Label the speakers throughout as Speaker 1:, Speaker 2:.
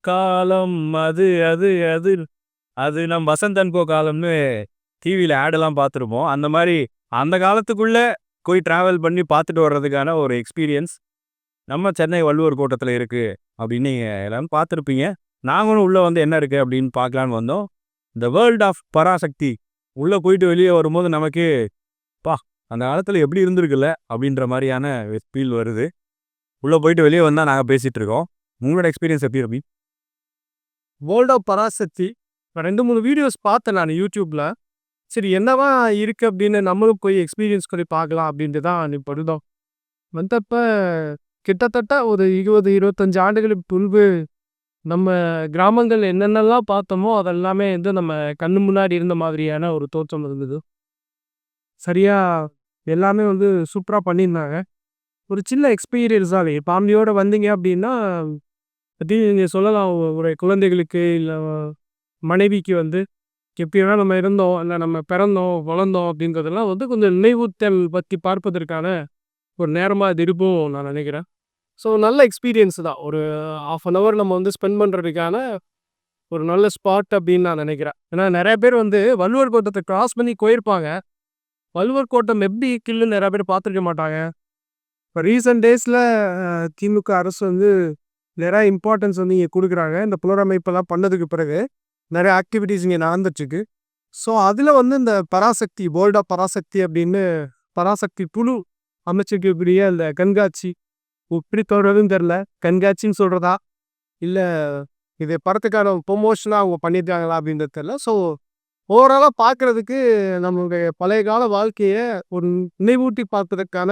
Speaker 1: காலம் அது அது அது அது நம் வசந்த் அண்ட் கோ காலம்னு டிவியில் ஆடெல்லாம் பார்த்துருப்போம். அந்த மாதிரி அந்த காலத்துக்குள்ள போய் டிராவல் பண்ணி பார்த்துட்டு வர்றதுக்கான ஒரு எக்ஸ்பீரியன்ஸ் நம்ம சென்னை வள்ளுவர் கோட்டத்துல இருக்கு அப்படின்னு நீங்க எல்லாரும் பார்த்துருப்பீங்க. நாங்களும் உள்ள வந்து என்ன இருக்கு அப்படின்னு பார்க்கலான்னு வந்தோம். த வேர்ல்ட் ஆஃப் பராசக்தி உள்ள போயிட்டு வெளியே வரும்போது நமக்கு பா அந்த காலத்துல எப்படி இருந்திருக்குல்ல அப்படின்ற மாதிரியான ஃபீல் வருது. உள்ள போயிட்டு வெளியே வந்தா நாங்க பேசிட்டு இருக்கோம். உங்களோட எக்ஸ்பீரியன்ஸ் எப்படி ரவி?
Speaker 2: வேர்ல்ட் ஆஃப் பராசக்தி ரெண்டு மூணு வீடியோஸ் பார்த்தேன் நான் யூடியூப்பில் சரி என்னவா இருக்குது அப்படின்னு நம்மளும் போய் எக்ஸ்பீரியன்ஸ் பண்ணி பார்க்கலாம் அப்படின்ட்டு தான் இப்போ வந்தப்போ கிட்டத்தட்ட ஒரு இருபது இருபத்தஞ்சு ஆண்டுகளுக்கு முன்பு நம்ம கிராமங்கள் என்னென்னலாம் பார்த்தோமோ அதெல்லாமே வந்து நம்ம கண்ணு முன்னாடி இருந்த மாதிரியான ஒரு தோற்றம் இருந்தது. சரியாக எல்லாமே வந்து சூப்பராக பண்ணியிருந்தாங்க. ஒரு சின்ன எக்ஸ்பீரியன்ஸ் தான் ஃபேமிலியோடு வந்தீங்க அப்படின்னா பற்றி நீங்கள் சொல்லலாம். ஒரு குழந்தைகளுக்கு இல்லை மனைவிக்கு வந்து எப்படி வேணால் நம்ம இருந்தோம் இல்லை நம்ம பிறந்தோம் வளர்ந்தோம் அப்படிங்கிறதெல்லாம் வந்து கொஞ்சம் நினைவுத்தல் பற்றி பார்ப்பதற்கான ஒரு நேரமாக இது இருக்கும் நான் நினைக்கிறேன். ஸோ நல்ல எக்ஸ்பீரியன்ஸ் தான். ஒரு ஆஃப் அன் ஹவர் நம்ம வந்து ஸ்பெண்ட் பண்ணுறதுக்கான ஒரு நல்ல ஸ்பாட் அப்படின்னு நான் நினைக்கிறேன். ஏன்னா நிறைய பேர் வந்து வள்ளுவர் கோட்டத்தை கிராஸ் பண்ணி போயிருப்பாங்க. வள்ளுவர் கோட்டம் எப்படி கில்லுன்னு நிறைய பேர் பார்த்துருக்க மாட்டாங்க. இப்போ ரீசெண்ட் டேஸில் திமுக அரசு வந்து நிறைய இம்பார்ட்டன்ஸ் வந்து இங்கே கொடுக்குறாங்க. இந்த புனரமைப்பெல்லாம் பண்ணதுக்கு பிறகு நிறைய ஆக்டிவிட்டீஸ் இங்கே நடந்துட்டுருக்கு. ஸோ அதில் வந்து இந்த பராசக்தி போல்டா பராசக்தி அப்படின்னு பராசக்தி குழு அமைச்சிருக்கக்கூடிய இந்த கண்காட்சி. எப்படி தொடர்றதுன்னு தெரில கண்காட்சின்னு சொல்கிறதா இல்லை இது படத்துக்கான ப்ரொமோஷனாக அவங்க பண்ணியிருக்காங்களா அப்படின்றது தெரில ஸோ ஓவராலாக பார்க்குறதுக்கு நம்மளுடைய பழைய கால வாழ்க்கையை ஒரு நினைவூட்டி பார்ப்பதற்கான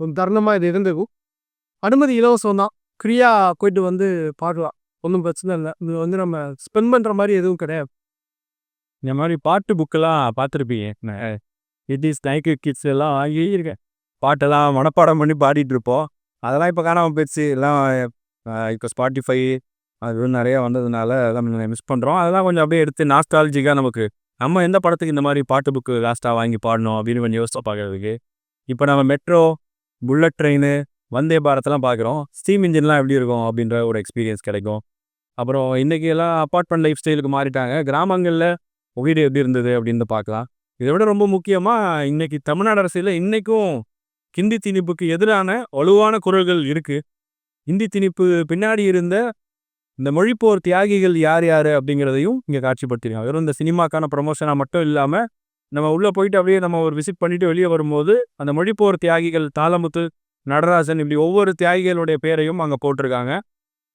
Speaker 2: ஒரு தருணமாக இது இருந்தது. அனுமதி இலவசம் தான் ஃப்ரீயா போயிட்டு வந்து பாடலாம் ஒன்றும் பிரச்சனை இல்லை. இது வந்து நம்ம ஸ்பெண்ட் பண்ணுற மாதிரி எதுவும் கிடையாது.
Speaker 1: இந்த மாதிரி பாட்டு புக்கெல்லாம் பார்த்துருப்பீங்க. இட் இஸ் நைக்கு கிட்ஸ் எல்லாம் வாங்கி இருக்கேன் பாட்டெல்லாம் மனப்பாடம் பண்ணி பாடிட்டு இருப்போம் அதெல்லாம் இப்போ காணாமல் போயிடுச்சு. எல்லாம் இப்போ ஸ்பாட்டிஃபை அது நிறையா வந்ததுனால அதெல்லாம் மிஸ் பண்ணுறோம் அதெல்லாம் கொஞ்சம் அப்படியே எடுத்து நாஸ்டாலஜிக்காக நமக்கு. நம்ம எந்த படத்துக்கு இந்த மாதிரி பாட்டு புக்கு லாஸ்ட்டாக வாங்கி பாடணும் அப்படின்னு கொஞ்சம் யோசிச்சு பார்க்கறதுக்கு. இப்போ நம்ம மெட்ரோ புல்லட் ட்ரெயின் வந்தே பாரத்லாம் பார்க்குறோம் ஸ்டீம் இன்ஜின்லாம் எப்படி இருக்கும் அப்படின்ற ஒரு எக்ஸ்பீரியன்ஸ் கிடைக்கும். அப்புறம் இன்றைக்கி எல்லாம் அப்பார்ட்மெண்ட் லைஃப் ஸ்டைலுக்கு மாறிட்டாங்க. கிராமங்களில் வீடு எப்படி இருந்தது அப்படின்னு பார்க்கலாம். இதை விட ரொம்ப முக்கியமாக இன்னைக்கு தமிழ்நாடு அரசியலில் இன்றைக்கும் ஹிந்தி திணிப்புக்கு எதிரான வலுவான குரல்கள் இருக்குது ஹிந்தி திணிப்பு பின்னாடி இருந்த இந்த மொழிப்போர் தியாகிகள் யார் யார் அப்படிங்கிறதையும் இங்கே காட்சிப்படுத்திருக்காங்க. வெறும் இந்த சினிமாக்கான ப்ரொமோஷனாக மட்டும் இல்லாமல் நம்ம உள்ளே போயிட்டு அப்படியே நம்ம ஒரு விசிட் பண்ணிட்டு வெளியே வரும்போது அந்த மொழிப்போர் தியாகிகள் தாளமுத்து நடராஜன் இப்படி ஒவ்வொரு தியாகிகளுடைய பேரையும் அங்கே போட்டிருக்காங்க.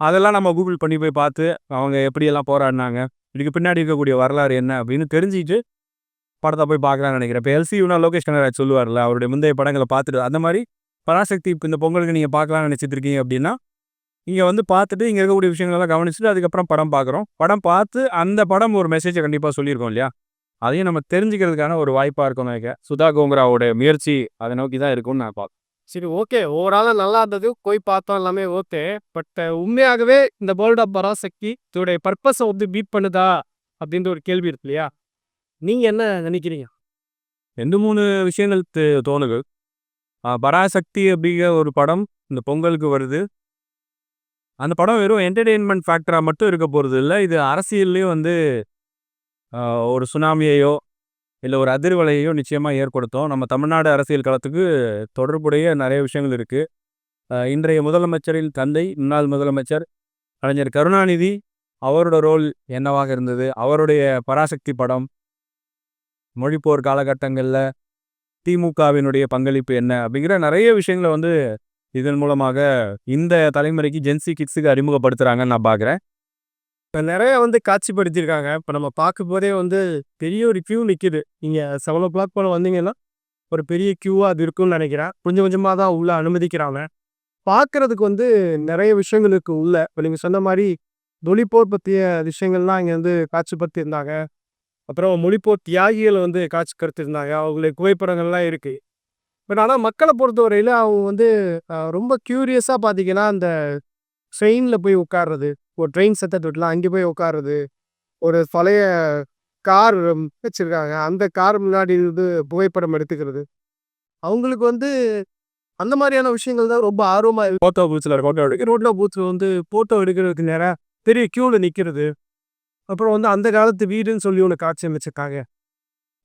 Speaker 1: அதெல்லாம் நம்ம கூகுள் பண்ணி போய் பார்த்து அவங்க எப்படியெல்லாம் போராடினாங்க. இதுக்கு பின்னாடி இருக்கக்கூடிய வரலாறு என்ன அப்படின்னு தெரிஞ்சுட்டு படத்தை போய் பார்க்கலாம்னு நினைக்கிறேன். இப்போ எல்சியூனா லோகேஷ் கனராஜ் சொல்லுவார்ல அவருடைய முந்தைய படங்களை பார்த்துட்டு அந்த மாதிரி பராசக்தி இப்போ இந்த பொங்கலுக்கு நீங்கள் பார்க்கலாம்னு நினச்சிட்டு இருக்கீங்க அப்படின்னா இங்கே வந்து பார்த்துட்டு இங்கே இருக்கக்கூடிய விஷயங்களெல்லாம் கவனிச்சுட்டு அதுக்கப்புறம் படம் பார்க்குறோம். படம் பார்த்து அந்த படம் ஒரு மெசேஜை கண்டிப்பாக சொல்லியிருக்கோம் இல்லையா? அதையும் நம்ம தெரிஞ்சுக்கிறதுக்கான ஒரு வாய்ப்பாக இருக்கும் நினைக்கிறேன். சுதா கோங்கராவோட முயற்சி அதை நோக்கி தான் இருக்கும்னு நான் பார்க்குறேன்.
Speaker 2: சரி ஓகே ஓவராலாக நல்லா இருந்தது. போய் பார்த்தோம் எல்லாமே ஓகே பட் உண்மையாகவே இந்த வேர்ல்ட் ஆஃப் பராசக்தி இதோடைய பர்பஸை வந்து பீட் பண்ணுதா? அப்படின்ற ஒரு கேள்வி இருக்கு இல்லையா? நீங்கள் என்ன நினைக்கிறீங்க?
Speaker 1: ரெண்டு மூணு விஷயங்கள் தோணுது. பராசக்தி அப்படிங்கிற ஒரு படம் இந்த பொங்கலுக்கு வருது. அந்த படம் வெறும் என்டர்டெயின்மெண்ட் ஃபேக்டராக மட்டும் இருக்க போகிறது இல்லை இது அரசியல்லையும் வந்து ஒரு சுனாமியையோ இல்லை ஒரு அதிர்வலையோ நிச்சயமாக ஏற்படுத்தும். நம்ம தமிழ்நாடு அரசியல் களத்துக்கு தொடர்புடைய நிறைய விஷயங்கள் இருக்குது இன்றைய முதலமைச்சரின் தந்தை முன்னாள் முதலமைச்சர் கலைஞர் கருணாநிதி அவரோட ரோல் என்னவாக இருந்தது? அவருடைய பராசக்தி படம் மொழிப்போர் காலகட்டங்களில் திமுகவினுடைய பங்களிப்பு என்ன? அப்படிங்கிற நிறைய விஷயங்களை வந்து இதன் மூலமாக இந்த தலைமுறைக்கு ஜென்சி கிட்ஸுக்கு அறிமுகப்படுத்துகிறாங்கன்னு நான் பார்க்குறேன்
Speaker 2: இப்போ நிறைய வந்து காட்சிப்படுத்தியிருக்காங்க. இப்போ நம்ம பார்க்க போதே வந்து பெரிய ஒரு கியூ நிற்கிது நீங்கள் செவன் ஓ கிளாக் போல் வந்தீங்கன்னா ஒரு பெரிய கியூவாக அது இருக்கும்னு நினைக்கிறேன். கொஞ்சம் கொஞ்சமாக தான் உள்ளே அனுமதிக்கிறாங்க. பார்க்கறதுக்கு வந்து நிறைய விஷயங்கள் இருக்குது உள்ள. இப்போ நீங்கள் சொன்ன மாதிரி தொழிப்போர் பற்றிய விஷயங்கள்லாம் இங்கே வந்து காட்சிப்படுத்தியிருந்தாங்க. அப்புறம் மொழிப்போர் தியாகிகள் வந்து காட்சி கருத்திருந்தாங்க அவங்களுடைய புகைப்படங்கள்லாம் இருக்குது பட் ஆனால் மக்களை பொறுத்தவரையில் அவங்க வந்து ரொம்ப க்யூரியஸாக பார்த்தீங்கன்னா அந்த ட்ரெயினில் போய் உட்கார்றது ஒரு ட்ரெயின் செட்டப் விட்டுலாம் அங்கே போய் உட்காருறது ஒரு பழைய கார் வச்சுருக்காங்க. அந்த கார் முன்னாடி இருந்து புகைப்படம் எடுத்துக்கிறது. அவங்களுக்கு வந்து அந்த மாதிரியான விஷயங்கள் தான் ரொம்ப ஆர்வமாக
Speaker 1: ஃபோட்டோ பூச்சில் ஃபோட்டோ எடுக்க
Speaker 2: ரோட்டில் பூத்தில் வந்து போட்டோ எடுக்கிறதுக்கு நேராக பெரிய க்யூவில் நிற்கிறது அப்புறம் வந்து அந்த காலத்து வீடுன்னு சொல்லி ஒன்று காட்சி அமைச்சிருக்காங்க.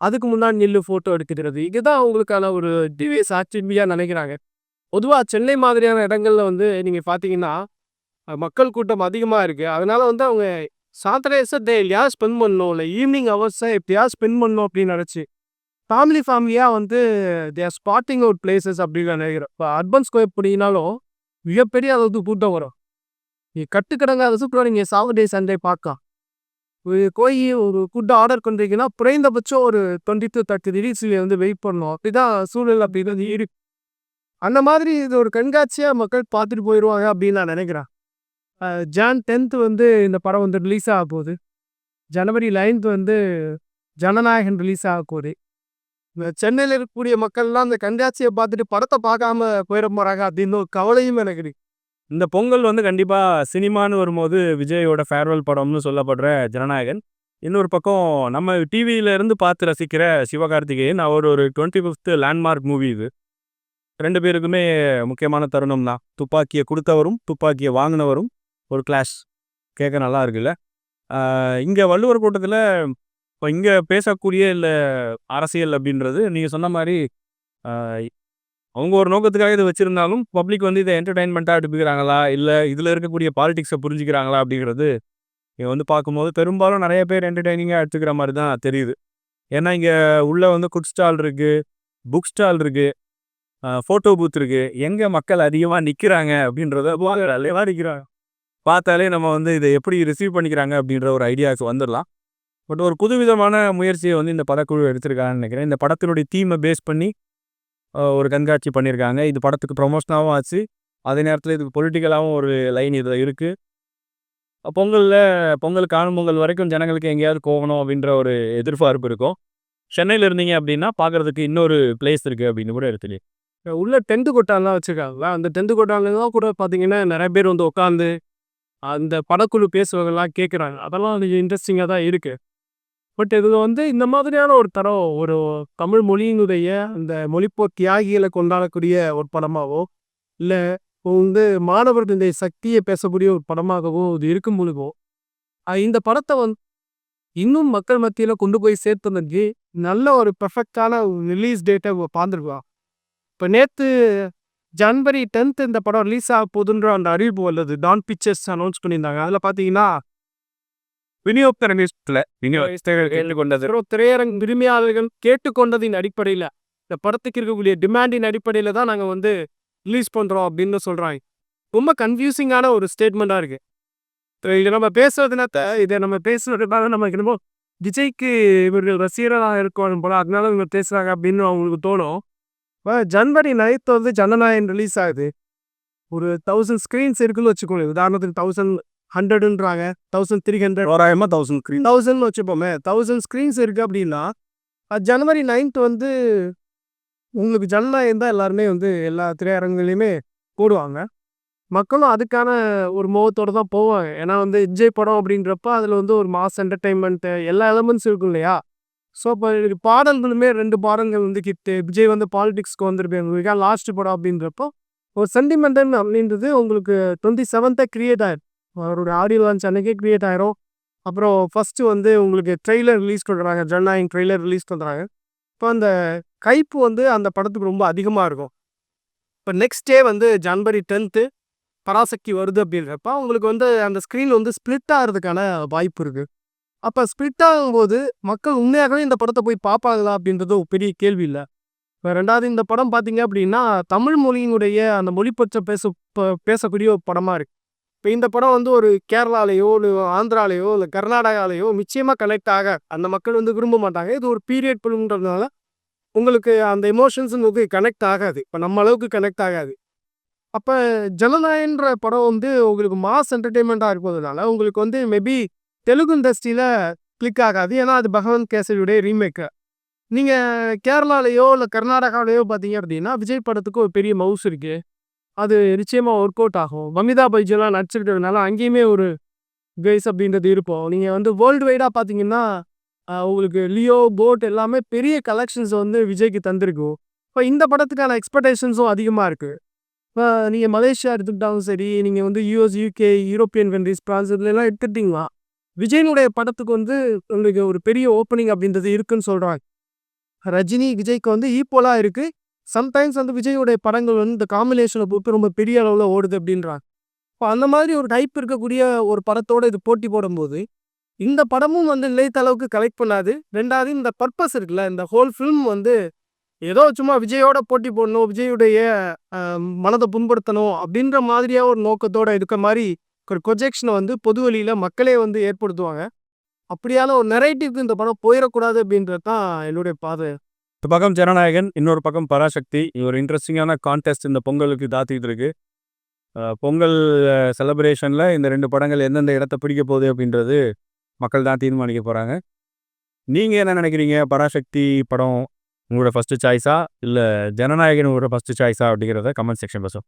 Speaker 2: அதுக்கு முன்னாடி நில்லு ஃபோட்டோ எடுக்கிறது. இதுதான் அவங்களுக்கான ஒரு டிவிஎஸ் ஆக்டிவிட்டியாக நினைக்கிறாங்க. பொதுவாக சென்னை மாதிரியான இடங்கள்ல வந்து நீங்கள் பார்த்தீங்கன்னா மக்கள் கூட்டம் அதிகமாக இருக்குது அதனால் வந்து அவங்க சாட்டர்டேஸை டே எப்படியாவது ஸ்பெண்ட் பண்ணணும். இல்லை ஈவினிங் ஹவர்ஸை எப்படியாவது ஸ்பெண்ட் பண்ணணும் அப்படின்னு நினச்சி ஃபேமிலி ஃபேமிலியாக வந்து தேர் ஸ்பாட்டிங் அவுட் பிளேசஸ் அப்படின்னு நினைக்கிறேன். இப்போ அர்பன் ஸ்கொயர் போனீங்கனாலும் மிகப்பெரிய அளவுக்கு கூட்டம் வரும். நீ கட்டுக்கடங்காத சூப்பராக நீங்கள் சாட்டர்டே சண்டே பார்க்கலாம். ஒரு போய் ஒரு ஃபுட்டு ஆர்டர் பண்ணுறீங்கன்னா குறைந்தபட்சம் ஒரு டுவெண்ட்டி டு தேர்ட்டி டிகிரிஸில் வந்து வெயிட் பண்ணணும். அப்படிதான் சூழல் அப்படின்றது இருக்கு. அந்த மாதிரி இது ஒரு கண்காட்சியாக மக்கள் பார்த்துட்டு போயிடுவாங்க அப்படின்னு நான் நினைக்கிறேன். ஜான் டென்த் வந்து இந்த படம் வந்து ரிலீஸ் ஆக போகுது. ஜனவரி நைன்த் வந்து ஜனநாயகன் ரிலீஸ் ஆக போகுது. இந்த சென்னையில் இருக்கக்கூடிய மக்கள்லாம் அந்த கண்காட்சியை பார்த்துட்டு படத்தை பார்க்காம போயிட போகிறாங்க அப்படின்னு ஒரு கவலையும் எனக்கு இருக்கு.
Speaker 1: இந்த பொங்கல் வந்து கண்டிப்பாக சினிமான்னு வரும்போது விஜயோட ஃபேர்வெல் படம்னு சொல்லப்படுற ஜனநாயகன். இன்னொரு பக்கம் நம்ம டிவியில இருந்து பார்த்து ரசிக்கிற சிவகார்த்திகேயன் அவர் ஒரு டுவெண்ட்டி ஃபிஃப்த் லேண்ட்மார்க் மூவி இது. ரெண்டு பேருக்குமே முக்கியமான தருணம் தான் துப்பாக்கியை கொடுத்தவரும் துப்பாக்கியை வாங்கினவரும் ஒரு கிளாஸ் கேட்க நல்லா இருக்குல்ல. இங்கே வள்ளுவர் கூட்டத்தில் இப்போ இங்கே பேசக்கூடிய இல்லை அரசியல் அப்படின்றது நீங்கள் சொன்ன மாதிரி அவங்க ஒரு நோக்கத்துக்காக இதை வச்சுருந்தாலும் பப்ளிக் வந்து இதை என்டர்டைன்மெண்ட்டாக எடுத்துக்கிறாங்களா? இல்லை இதில் இருக்கக்கூடிய பாலிடிக்ஸை புரிஞ்சுக்கிறாங்களா அப்படிங்கிறது இங்கே வந்து பார்க்கும்போது பெரும்பாலும் நிறைய பேர் என்டர்டைனிங்காக எடுத்துக்கிற மாதிரி தான் தெரியுது. ஏன்னா இங்கே உள்ளே வந்து குட் ஸ்டால் இருக்குது புக் ஸ்டால் இருக்குது ஃபோட்டோ பூத் இருக்குது எங்கே மக்கள் அதிகமாக நிற்கிறாங்க அப்படின்றத அல்லவா நிற்கிறாங்க பார்த்தாலே நம்ம வந்து இதை எப்படி ரிசீவ் பண்ணிக்கிறாங்க அப்படின்ற ஒரு ஐடியாவுக்கு வந்துடலாம். பட் ஒரு புதுவிதமான முயற்சியை வந்து இந்த படக்குழு எடுத்திருக்காங்கன்னு நினைக்கிறேன். இந்த படத்தினுடைய தீமை பேஸ் பண்ணி ஒரு கண்காட்சி பண்ணியிருக்காங்க இது படத்துக்கு ப்ரொமோஷனாகவும் ஆச்சு. அதே நேரத்தில் இதுக்கு பொலிட்டிக்கலாகவும் ஒரு லைன் இதில் இருக்குது பொங்கலில் பொங்கல் காணும் பொங்கல் வரைக்கும் ஜனங்களுக்கு எங்கேயாவது போகணும் அப்படின்ற ஒரு எதிர்பார்ப்பு இருக்கும். சென்னையில் இருந்தீங்க அப்படின்னா பார்க்குறதுக்கு இன்னொரு பிளேஸ் இருக்குது அப்படின்னு கூட எடுத்துலேயே
Speaker 2: உள்ள டென்த்து கொட்டான்லாம் வச்சுருக்காங்களா அந்த டென்த்து கொட்டான்லாம் கூட பார்த்தீங்கன்னா நிறைய பேர் வந்து உட்காந்து அந்த படக்குழு பேசுவதெல்லாம் கேட்குறாங்க. அதெல்லாம் இன்ட்ரெஸ்டிங்காக தான் இருக்குது பட் இதில் வந்து இந்த மாதிரியான ஒரு தரம் ஒரு தமிழ் மொழியினுடைய அந்த மொழிப்போர் தியாகிகளை கொண்டாடக்கூடிய ஒரு படமாகவோ இல்லை வந்து மாணவர்களுடைய சக்தியை பேசக்கூடிய ஒரு படமாகவோ இது இருக்கும் பொழுதோ இந்த படத்தை வந்து இன்னும் மக்கள் மத்தியில் கொண்டு போய் சேர்த்ததுக்கு நல்ல ஒரு பெர்ஃபெக்டான ரிலீஸ் டேட்டை பார்த்துருக்கலாம் இப்போ நேற்று ஜனவரி டென்த் இந்த படம் ரிலீஸ் ஆக போகுதுன்ற அந்த அறிவிப்பு வந்தது. டான் பிக்சர்ஸ் அனௌன்ஸ் பண்ணியிருந்தாங்க. அதில் பார்த்தீங்கன்னா
Speaker 1: விநியோகத்தில் விநியோகஸ்தர்கள் கேட்டுக்கொண்டது.
Speaker 2: திரை- திரையரங்கு உரிமையாளர்கள் கேட்டுக்கொண்டதின் அடிப்படையில் இந்த படத்துக்கு இருக்கக்கூடிய டிமாண்டின் அடிப்படையில் தான் நாங்கள் வந்து ரிலீஸ் பண்ணுறோம் அப்படின்னு சொல்கிறாங்க ரொம்ப கன்ஃபியூசிங்கான ஒரு ஸ்டேட்மெண்ட்டாக இருக்கு. இப்ப இதை நம்ம பேசுறதுனாத்த இதை நம்ம பேசுறதுனால நமக்கு என்னமோ விஜய்க்கு இவர்கள் ரசிகராக இருக்கணும் போல அதனால இவங்க பேசுகிறாங்க அப்படின்னு அவங்களுக்கு தோணும். இப்போ ஜனவரி நைன்த் வந்து ஜனநாயகன் ரிலீஸ் ஆகுது. ஒரு தௌசண்ட் ஸ்க்ரீன்ஸ் இருக்குன்னு வச்சுக்கோங்க உதாரணத்துக்கு தௌசண்ட் ஹண்ட்ரடுன்றாங்க தௌசண்ட் த்ரீ ஹண்ட்ரட்
Speaker 1: தோராயமாக தௌசண்ட் க்ரீன்
Speaker 2: தௌசண்ட் வச்சுப்போமே. தௌசண்ட் ஸ்க்ரீன்ஸ் இருக்குது அப்படின்னா ஜனவரி நைன்த் வந்து உங்களுக்கு ஜனநாயகம் தான் எல்லாருமே வந்து எல்லா திரையரங்குலையுமே போடுவாங்க. மக்களும் அதுக்கான ஒரு முகத்தோடு தான் போவாங்க. ஏன்னா வந்து விஜய் படம் அப்படின்றப்ப அதில் வந்து ஒரு மாஸ் என்டர்டைன்மெண்ட்டு எல்லா எலமெண்ட்ஸ் இருக்கும் இல்லையா? ஸோ இப்போ பாடல்களுமே ரெண்டு பாடல்கள் வந்து கிட்டு. விஜய் வந்து பாலிடிக்ஸ்க்கு வந்திருப்பேன் லாஸ்ட் படம் அப்படின்றப்போ ஒரு சென்டிமெண்டன் அப்படின்றது உங்களுக்கு டுவெண்ட்டி செவன்த்தை கிரியேட் ஆயிடும் அவரோட ஆடியோ லான்ச் அன்னைக்கே கிரியேட் ஆயிரும். அப்புறம் ஃபஸ்ட்டு வந்து உங்களுக்கு ட்ரெய்லர் ரிலீஸ் பண்ணுறாங்க ஜனநாயகம் ட்ரெய்லர் ரிலீஸ் பண்ணுறாங்க இப்போ அந்த கைப்பு வந்து அந்த படத்துக்கு ரொம்ப அதிகமாக இருக்கும். இப்போ நெக்ஸ்ட் டே வந்து ஜனவரி டென்த்து பராசக்தி வருது அப்படின்றப்ப உங்களுக்கு வந்து அந்த ஸ்க்ரீன் வந்து ஸ்ப்ளிட் ஆகிறதுக்கான வாய்ப்பு இருக்குது அப்போ ஸ்ப்ளிட் ஆகும்போது மக்கள் உண்மையாகவே இந்த படத்தை போய் பார்ப்பாங்களா அப்படின்றது ஒரு பெரிய கேள்வி இல்லை. இப்போ ரெண்டாவது இந்த படம் பார்த்தீங்க அப்படின்னா தமிழ் மொழியினுடைய அந்த மொழிப்பற்ற பேச பேசக்கூடிய ஒரு படமாக இருக்குது இப்போ இந்த படம் வந்து ஒரு கேரளாலேயோ இல்லை ஆந்திராலேயோ இல்லை கர்நாடகாலேயோ நிச்சயமாக கனெக்ட் ஆக அந்த மக்கள் வந்து விரும்ப மாட்டாங்க. இது ஒரு பீரியட் ஃபிலிம்ன்றதுனால உங்களுக்கு அந்த எமோஷன்ஸ் கனெக்ட் ஆகாது. இப்போ நம்ம அளவுக்கு கனெக்ட் ஆகாது. அப்போ ஜனநாயகன்ற படம் வந்து உங்களுக்கு மாஸ் என்டர்டெயின்மெண்ட்டாக இருப்பதுனால உங்களுக்கு வந்து மேபி தெலுங்கு இண்டஸ்ட்ரியில் கிளிக் ஆகாது. ஏன்னா அது பகவந்த் கேசரியுடைய ரீமேக்கு நீங்கள் கேரளாலேயோ இல்லை கர்நாடகாலேயோ பார்த்தீங்க அப்படின்னா விஜய் படத்துக்கு ஒரு பெரிய மவுஸ் இருக்குது அது நிச்சயமாக ஒர்க் அவுட் ஆகும். வமிதா பைஜெல்லாம் நடிச்சிருக்கிறதுனால அங்கேயுமே ஒரு கைஸ் அப்படின்றது இருக்கும். நீங்கள் வந்து வேர்ல்டு வைடாக பார்த்தீங்கன்னா உங்களுக்கு லியோ போட் எல்லாமே பெரிய கலெக்ஷன்ஸ் வந்து விஜய்க்கு தந்திருக்கும். இப்போ இந்த படத்துக்கான எக்ஸ்பெக்டேஷன்ஸும் அதிகமாக இருக்குது இப்போ நீங்கள் மலேசியா எடுத்துக்கிட்டாலும் சரி நீங்கள் வந்து US UK European countries France இதுலலாம் எடுத்துட்டிங்களா விஜயனுடைய படத்துக்கு வந்து உங்களுக்கு ஒரு பெரிய ஓப்பனிங் அப்படின்றது இருக்குன்னு சொல்கிறாங்க ரஜினி விஜய்க்கு வந்து ஈக்குவலாக இருக்குது சம்டைம்ஸ் வந்து விஜயோடைய படங்கள் வந்து இந்த காம்பினேஷனை போட்டு ரொம்ப பெரிய அளவில் ஓடுது அப்படின்றாங்க. இப்போ அந்த மாதிரி ஒரு டைப் இருக்கக்கூடிய ஒரு படத்தோட இது போட்டி போடும்போது இந்த படமும் வந்து நிலைத்த அளவுக்கு கலெக்ட் பண்ணாது. ரெண்டாவது இந்த பர்பஸ் இருக்குல்ல இந்த ஹோல் ஃபிலிம் வந்து ஏதோ சும்மா விஜயோட போட்டி போடணும் விஜயுடைய அஹ், மனதை புண்படுத்தணும் அப்படின்ற மாதிரியா ஒரு நோக்கத்தோட இருக்க மாதிரி ஒரு ப்ரொஜெக்ஷனை வந்து பொது வழியில் மக்களே வந்து ஏற்படுத்துவாங்க. அப்படியால ஒரு நெரேட்டிவ்க்கு இந்த படம் போயிடக்கூடாது அப்படின்றது தான் என்னுடைய பாதை.
Speaker 1: இந்த பக்கம் ஜனநாயகன் இன்னொரு பக்கம் பராசக்தி. ஒரு இன்ட்ரெஸ்டிங்கான கான்டெஸ்ட் இந்த பொங்கலுக்கு தாத்திட்டு இருக்கு. பொங்கல் செலப்ரேஷனில் இந்த ரெண்டு படங்கள் எந்தெந்த இடத்த பிடிக்க போகுது அப்படின்றது மக்கள் தான் தீர்மானிக்க போகிறாங்க நீங்கள் என்ன நினைக்கிறீங்க? பராசக்தி படம் உங்களோட ஃபஸ்ட்டு சாய்ஸா இல்லை ஜனநாயகன் உங்களோட ஃபஸ்ட்டு சாய்ஸா அப்படிங்கிறத கமெண்ட் செக்ஷன் பேசும்